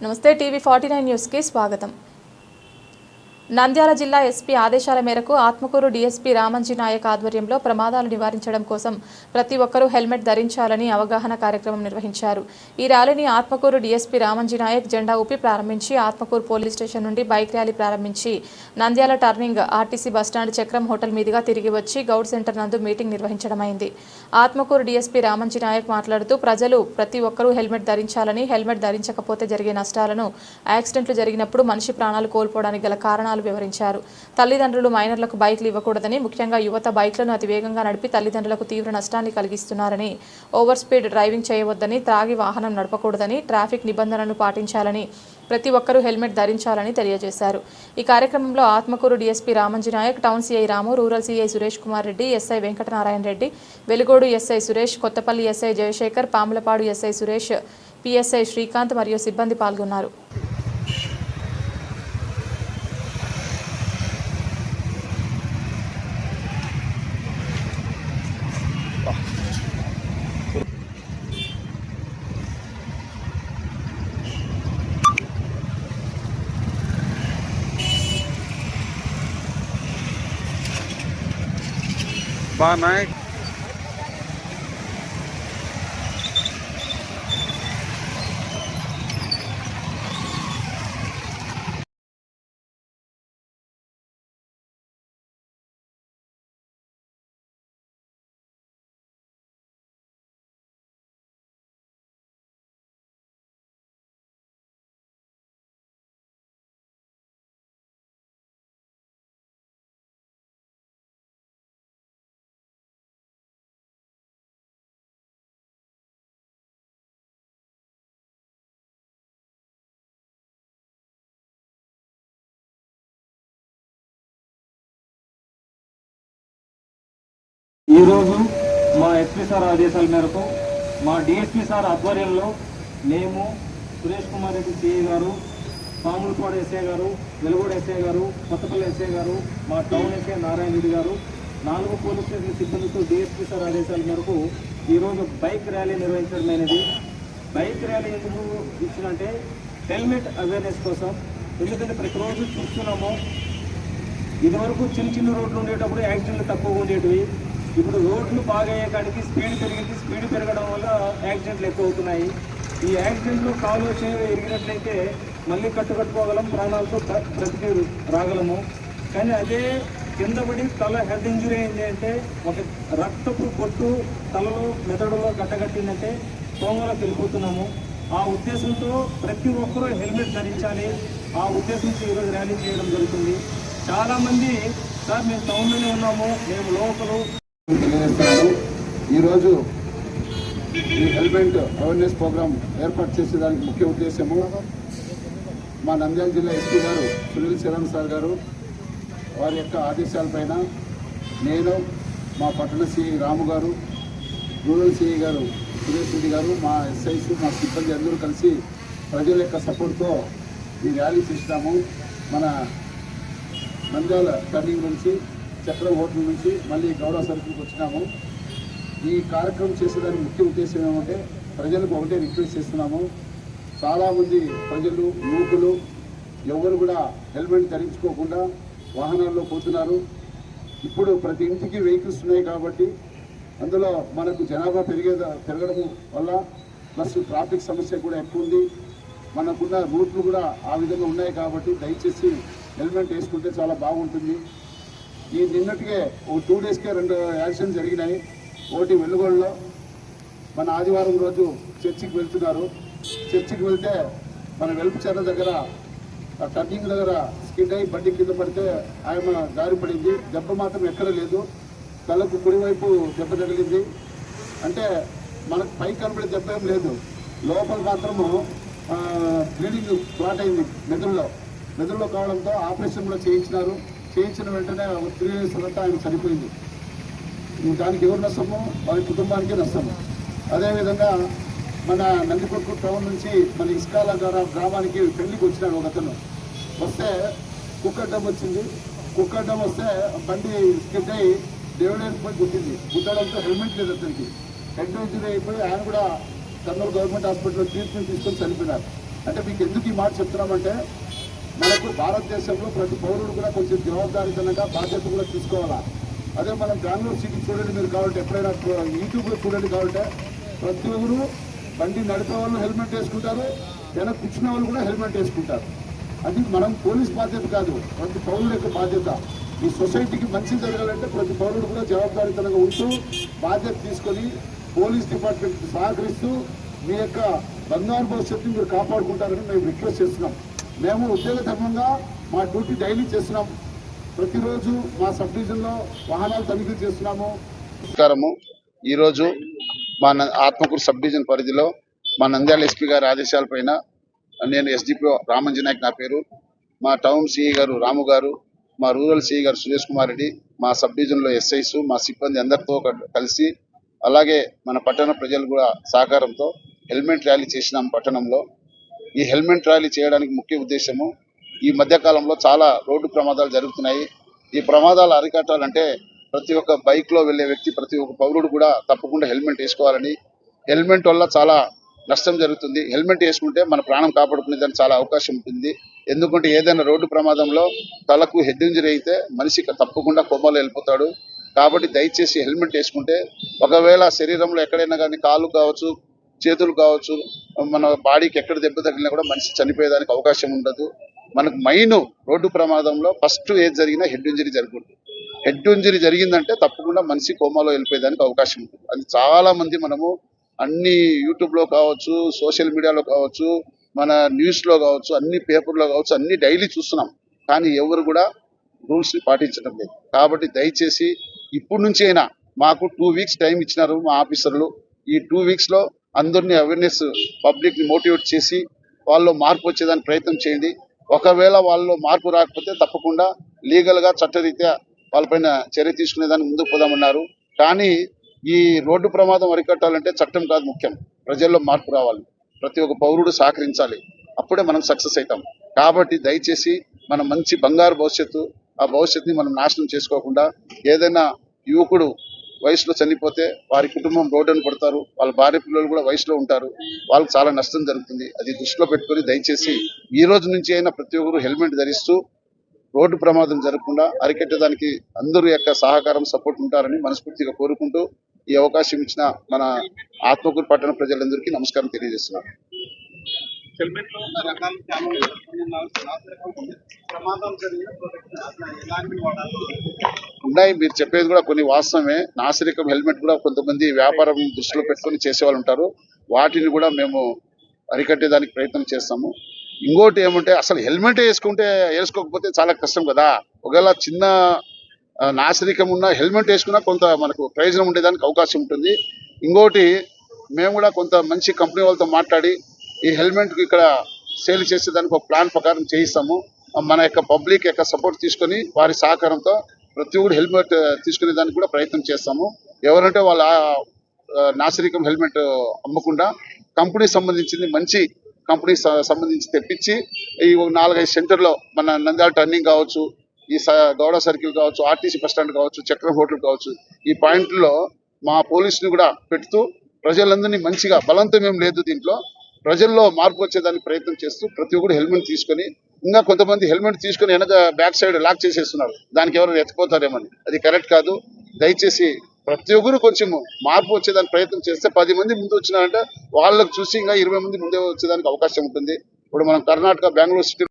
నమస్తే TV forty nine న్యూస్కి స్వాగతం నంద్యాల జిల్లా ఎస్పీ ఆదేశాల మేరకు ఆత్మకూరు డీఎస్పీ రామంజీ నాయక్ ఆధ్వర్యంలో ప్రమాదాలు నివారించడం కోసం ప్రతి ఒక్కరూ హెల్మెట్ ధరించాలని అవగాహన కార్యక్రమం నిర్వహించారు. ఈ ర్యాలీని ఆత్మకూరు డీఎస్పీ రామంజీ నాయక్ జెండా ఊపి ప్రారంభించి ఆత్మకూరు పోలీస్ స్టేషన్ నుండి బైక్ ర్యాలీ ప్రారంభించి Nandyal turning RTC bus stand Chakram hotel మీదుగా తిరిగి వచ్చి గౌడ్ సెంటర్ నందు మీటింగ్ నిర్వహించడమైంది. ఆత్మకూరు డీఎస్పీ రామంజీ నాయక్ మాట్లాడుతూ ప్రజలు ప్రతి ఒక్కరూ హెల్మెట్ ధరించాలని హెల్మెట్ ధరించకపోతే జరిగే నష్టాలను యాక్సిడెంట్లు జరిగినప్పుడు మనిషి ప్రాణాలు కోల్పోవడానికి గల కారణాలు వివరించారు. తల్లిదండ్రులు మైనర్లకు బైక్లు ఇవ్వకూడదని ముఖ్యంగా యువత బైక్లను అతివేగంగా నడిపి తల్లిదండ్రులకు తీవ్ర నష్టాన్ని కలిగిస్తున్నారని ఓవర్ స్పీడ్ డ్రైవింగ్ చేయవద్దని త్రాగి వాహనం నడపకూడదని ట్రాఫిక్ నిబంధనలను పాటించాలని ప్రతి ఒక్కరూ హెల్మెట్ ధరించాలని తెలియజేశారు. ఈ కార్యక్రమంలో Atmakur DSP Ramanji Nayak town CI Ramu rural CI Suresh Kumar Reddy SI Venkatanarayana Reddy Velugodu SI Suresh Kothapalli SI Jayasekhar Pamulapadu SI Suresh PSI Srikanth మరియు సిబ్బంది పాల్గొన్నారు. బాగున్నాయి ఈరోజు మా ఎస్పీ సార్ ఆదేశాల మేరకు మా డిఎస్పీ సార్ ఆధ్వర్యంలో మేము సురేష్ కుమార్ రెడ్డి సిఐ గారు పాములపాడు ఎస్ఐ గారు వెలుగుడు ఎస్ఐ గారు కొత్తపల్లి ఎస్ఐ గారు మా టౌన్ ఎస్ఐ నారాయణ రెడ్డి గారు నాలుగు పోలీస్ స్టేషన్ సిబ్బందితో డిఎస్పీ సార్ ఆదేశాల మేరకు ఈరోజు బైక్ ర్యాలీ నిర్వహించడమైనది బైక్ ర్యాలీ ఎందుకు ఇచ్చినంటే హెల్మెట్ అవేర్నెస్ కోసం. ఎందుకంటే ప్రతిరోజు చూస్తున్నాము. ఇదివరకు చిన్న చిన్న రోడ్లు ఉండేటప్పుడు యాక్సిడెంట్లు తక్కువగా ఉండేటివి. ఇప్పుడు రోడ్లు బాగయ్యే కాడికి స్పీడ్ పెరిగింది. స్పీడ్ పెరగడం వల్ల యాక్సిడెంట్లు ఎక్కువ అవుతున్నాయి ఈ యాక్సిడెంట్లు కాలు ఎరిగినట్లయితే మళ్ళీ కట్టుకట్టుకోగలం ప్రాణాలతో బ్రతికి రాగలము. కానీ అదే కింద పడి తల హెడ్ ఇంజురీ అయింది అంటే ఒక రక్తపు బొట్టు తలలో మెదడులో గడ్డగట్టిందంటే తోమలోకి వెళ్ళిపోతున్నాము ఆ ఉద్దేశంతో ప్రతి ఒక్కరూ హెల్మెట్ ధరించాలి. ఆ ఉద్దేశంతో ఈరోజు ర్యాలీ చేయడం జరుగుతుంది. చాలామంది సార్ మేము టౌన్లోనే ఉన్నాము. మేము లోకలు తెలియజేస్తున్నాను. ఈరోజు ఈ హెల్మెట్ అవేర్నెస్ ప్రోగ్రాం ఏర్పాటు చేసేదానికి ముఖ్య ఉద్దేశము మా నంద్యాల జిల్లా ఎస్పీ గారు సునీల్ శరణ్ సార్ గారు వారి యొక్క ఆదేశాలపైన నేను మా పట్టణ సిఐ రాము గారు రూరల్ సిఐ గారు సురేష్ రెడ్డి గారు మా ఎస్ఐస్ మా సిబ్బంది అందరూ కలిసి ప్రజల యొక్క సపోర్ట్తో ఈ ర్యాలీ చేసినాము. మన నంద్యాల టర్నింగ్ నుంచి చక్ర హోటల్ నుంచి మళ్ళీ గౌరవ సర్కిల్కి వచ్చినాము. ఈ కార్యక్రమం చేసేదానికి ముఖ్య ఉద్దేశం ఏమంటే ప్రజలకు ఒకటే రిక్వెస్ట్ చేస్తున్నాము. చాలామంది ప్రజలు యువకులు ఎవరు కూడా హెల్మెట్ ధరించుకోకుండా వాహనాల్లో పోతున్నారు. ఇప్పుడు ప్రతి ఇంటికి వెహికల్స్ ఉన్నాయి కాబట్టి అందులో మనకు జనాభా పెరిగే పెరగడం వల్ల ప్లస్ ట్రాఫిక్ సమస్య కూడా ఎక్కువ ఉంది. మనకున్న రూట్లు కూడా ఆ విధంగా ఉన్నాయి కాబట్టి దయచేసి హెల్మెట్ వేసుకుంటే చాలా బాగుంటుంది. ఈ నిన్నటికే ఓ టూ డేస్కే రెండు యాక్సిడెంట్స్ జరిగినాయి. ఒకటి వెలుగోళ్ళలో మన ఆదివారం రోజు చర్చికి వెళ్తున్నారు. చర్చికి వెళ్తే మన వెలుపుచెర్ల దగ్గర ఆ టర్నింగ్ దగ్గర స్కిడ్ అయి బండి కింద పడితే ఆయన దారి పడింది. దెబ్బ మాత్రం ఎక్కడ లేదు. తలకు కుడివైపు దెబ్బ తగిలింది. అంటే మనకు పై కనబడే దెబ్బ ఏం లేదు. లోపల మాత్రము బ్లీడింగ్ క్లాట్ అయింది మెదడులో. మెదడులో కావడంతో ఆపరేషన్ కూడా చేయించినారు. చేయించిన వెంటనే ఒక త్రీ డేస్ తర్వాత ఆయన చనిపోయింది. దానికి ఎవరు నష్టము? వారి కుటుంబానికి నష్టము. అదేవిధంగా మన నందికొట్టు టౌన్ నుంచి మన ఇస్కాల ద్వారా గ్రామానికి పెళ్ళికి వచ్చినాడు ఒక అతను. వస్తే కుక్కడ్డం వచ్చింది. కుక్కడ్డం వస్తే బండి స్కిడ్ అయ్యి దేవుడేరు పోయి గుట్టింది గుట్టడంతో హెల్మెట్ లేదు అతనికి. హెడ్ ఇంజరీ అయిపోయి ఆయన కూడా కర్నూలు గవర్నమెంట్ హాస్పిటల్లో ట్రీట్మెంట్ తీసుకొని చనిపోయినారు. అంటే మీకు ఎందుకు ఈ మాట చెప్తున్నామంటే మనకు భారతదేశంలో ప్రతి పౌరుడు కూడా కొంచెం జవాబారితనంగా బాధ్యత కూడా తీసుకోవాలా? అదే మనం బెంగళూరు సిటీ చూడండి మీరు కావాలంటే ఎప్పుడైనా యూట్యూబ్లో చూడండి కావాలంటే ప్రతి ఒక్కరు బండి నడిపే వాళ్ళు హెల్మెట్ వేసుకుంటారు వెనక కూర్చున్న వాళ్ళు కూడా హెల్మెట్ వేసుకుంటారు. అది మనం పోలీస్ బాధ్యత కాదు ప్రతి పౌరుల యొక్క బాధ్యత. ఈ సొసైటీకి మంచి జరగాలంటే ప్రతి పౌరుడు కూడా జవాబారితనంగా ఉంటూ బాధ్యత తీసుకొని పోలీస్ డిపార్ట్మెంట్ సహకరిస్తూ మీ యొక్క బంగారు భవిష్యత్తు మీరు కాపాడుకుంటారని మేము రిక్వెస్ట్ చేస్తున్నాం. మేము ఉద్యోగ ధర్మంగా మా డ్యూటీ డైలీ చేస్తున్నాం. ప్రతిరోజు మా సబ్ డివిజన్లో వాహనాలు తనిఖీ చేస్తున్నాము. నమస్కారము. ఈరోజు మా న- ఆత్మకూరు సబ్ డివిజన్ పరిధిలో మా నంద్యాల ఎస్పీ గారి ఆదేశాలపైన నేను ఎస్డిపిఓ రామంజీ నాయక్ నా పేరు. మా టౌన్ సిఈ గారు రాము గారు మా రూరల్ సిఈ గారు సురేష్ కుమార్ రెడ్డి మా సబ్ డివిజన్లో ఎస్ఐస్ మా సిబ్బంది అందరితో కలిసి అలాగే మన పట్టణ ప్రజలు కూడా సహకారంతో హెల్మెట్ ర్యాలీ చేసినాం పట్టణంలో. ఈ హెల్మెట్ ర్యాలీ చేయడానికి ముఖ్య ఉద్దేశము ఈ మధ్యకాలంలో చాలా రోడ్డు ప్రమాదాలు జరుగుతున్నాయి. ఈ ప్రమాదాలు అరికట్టాలంటే ప్రతి ఒక్క బైక్లో వెళ్ళే వెళ్ళే వ్యక్తి ప్రతి ఒక్క పౌరుడు కూడా తప్పకుండా హెల్మెట్ వేసుకోవాలని. హెల్మెట్ వల్ల చాలా నష్టం జరుగుతుంది. హెల్మెట్ వేసుకుంటే మన ప్రాణం కాపాడుకునేదానికి చాలా అవకాశం ఉంటుంది. ఎందుకంటే ఏదైనా రోడ్డు ప్రమాదంలో తలకు హెడ్ ఇంజరీ అయితే మనిషి తప్పకుండా కొమ్మలో వెళ్ళిపోతాడు. కాబట్టి దయచేసి హెల్మెట్ వేసుకుంటే ఒకవేళ శరీరంలో ఎక్కడైనా కానీ కాళ్ళు కావచ్చు చేతులు కావచ్చు మన బాడీకి ఎక్కడ దెబ్బ తగిలినా కూడా మనిషి చనిపోయేదానికి అవకాశం ఉండదు. మనకు మైన్ రోడ్డు ప్రమాదంలో ఫస్ట్ ఏది జరిగినా హెడ్ ఇంజరీ జరుగుతుంది హెడ్ ఇంజరీ జరిగిందంటే తప్పకుండా మనిషి కోమాలో వెళ్ళిపోయేదానికి అవకాశం ఉంటుంది. అది చాలా మంది మనము అన్ని యూట్యూబ్లో కావచ్చు సోషల్ మీడియాలో కావచ్చు మన న్యూస్లో కావచ్చు అన్ని పేపర్లో కావచ్చు అన్ని డైలీ చూస్తున్నాం. కానీ ఎవరు కూడా రూల్స్ని పాటించడం లేదు. కాబట్టి దయచేసి ఇప్పటి నుంచి అయినా మాకు టూ వీక్స్ టైం ఇచ్చినారు మా ఆఫీసర్లు. ఈ టూ వీక్స్లో అందరినీ అవేర్నెస్ పబ్లిక్ని మోటివేట్ చేసి వాళ్ళు మార్పు వచ్చేదానికి ప్రయత్నం చేయండి. ఒకవేళ వాళ్ళు మార్పు రాకపోతే తప్పకుండా లీగల్గా చట్టరీత్యా వాళ్ళపైన చర్య తీసుకునేదానికి ముందుకు పోదామన్నారు. కానీ ఈ రోడ్డు ప్రమాదం అరికట్టాలంటే చట్టం కాదు ముఖ్యం. ప్రజల్లో మార్పు రావాలి. ప్రతి ఒక్క పౌరుడు సహకరించాలి. అప్పుడే మనం సక్సెస్ అవుతాం. కాబట్టి దయచేసి మన మంచి బంగారు భవిష్యత్తు ఆ భవిష్యత్తుని మనం నాశనం చేసుకోకుండా ఏదైనా యువకుడు వయసులో చనిపోతే వారి కుటుంబం రోడ్డును పడతారు. వాళ్ళ భార్య పిల్లలు కూడా వయసులో ఉంటారు. వాళ్ళకి చాలా నష్టం జరుగుతుంది. అది దృష్టిలో పెట్టుకొని దయచేసి ఈ రోజు నుంచి అయినా ప్రతి ఒక్కరు హెల్మెట్ ధరిస్తూ రోడ్డు ప్రమాదం జరగకుండా అరికట్టడానికి అందరూ యొక్క సహకారం సపోర్ట్ ఉంటారని మనస్ఫూర్తిగా కోరుకుంటూ ఈ అవకాశం ఇచ్చిన మన ఆత్మకూరు పట్టణ ప్రజలందరికీ నమస్కారం తెలియజేస్తున్నాను. హెల్మెట్లో ఉన్న రకాలు చాలా ఉన్నాయి. ప్రమాదం జరిగిన వాడాలి ఉన్నాయి. మీరు చెప్పేది కూడా కొన్ని వాస్తవమే. నాసిరకం హెల్మెట్ కూడా కొంతమంది వ్యాపారం దృష్టిలో పెట్టుకొని చేసేవాళ్ళు ఉంటారు. వాటిని కూడా మేము అరికట్టేదానికి ప్రయత్నం చేస్తాము. ఇంకోటి ఏమంటే అసలు హెల్మెట్ వేసుకుంటే వేసుకోకపోతే చాలా కష్టం కదా. ఒకవేళ చిన్న నాసిరికం ఉన్న హెల్మెట్ వేసుకున్నా కొంత మనకు ప్రయోజనం ఉండేదానికి అవకాశం ఉంటుంది. ఇంకోటి మేము కూడా కొంత మంచి కంపెనీ వాళ్ళతో మాట్లాడి ఈ హెల్మెట్ ఇక్కడ సేల్ చేసేదానికి ఒక ప్లాన్ ప్రకారం చేయిస్తాము. మన యొక్క పబ్లిక్ యొక్క సపోర్ట్ తీసుకొని వారి సహకారంతో ప్రతి ఒక్కరు హెల్మెట్ తీసుకునే దానికి కూడా ప్రయత్నం చేస్తాము. ఎవరంటే వాళ్ళ నాసిరికం హెల్మెట్ అమ్మకుండా కంపెనీ సంబంధించింది మంచి కంపెనీ స- సంబంధించి తెప్పించి ఈ నాలుగైదు సెంటర్లో మన నంద్యాల టర్నింగ్ కావచ్చు ఈ స- గౌడ సర్కిల్ కావచ్చు ఆర్టీసీ బస్ స్టాండ్ కావచ్చు చక్రం హోటల్ కావచ్చు ఈ పాయింట్లో మా పోలీసుని కూడా పెడుతూ ప్రజలందరినీ మంచిగా బలంతం ఏం లేదు దీంట్లో. ప్రజల్లో మార్పు వచ్చేదానికి ప్రయత్నం చేస్తూ ప్రతి ఒక్కరు హెల్మెట్ తీసుకొని ఇంకా కొంతమంది హెల్మెట్ తీసుకొని వెనక బ్యాక్ సైడ్ లాక్ చేసేస్తున్నారు. దానికి ఎవరు ఎత్తుకోతారేమని అది కరెక్ట్ కాదు. దయచేసి ప్రతి ఒక్కరు కొంచెం మార్పు వచ్చేదానికి ప్రయత్నం చేస్తే పది మంది ముందు వచ్చినారంటే వాళ్ళకు చూసి ఇంకా ఇరవై మంది ముందే వచ్చేదానికి అవకాశం ఉంటుంది. ఇప్పుడు మనం కర్ణాటక బెంగళూరు సిటీ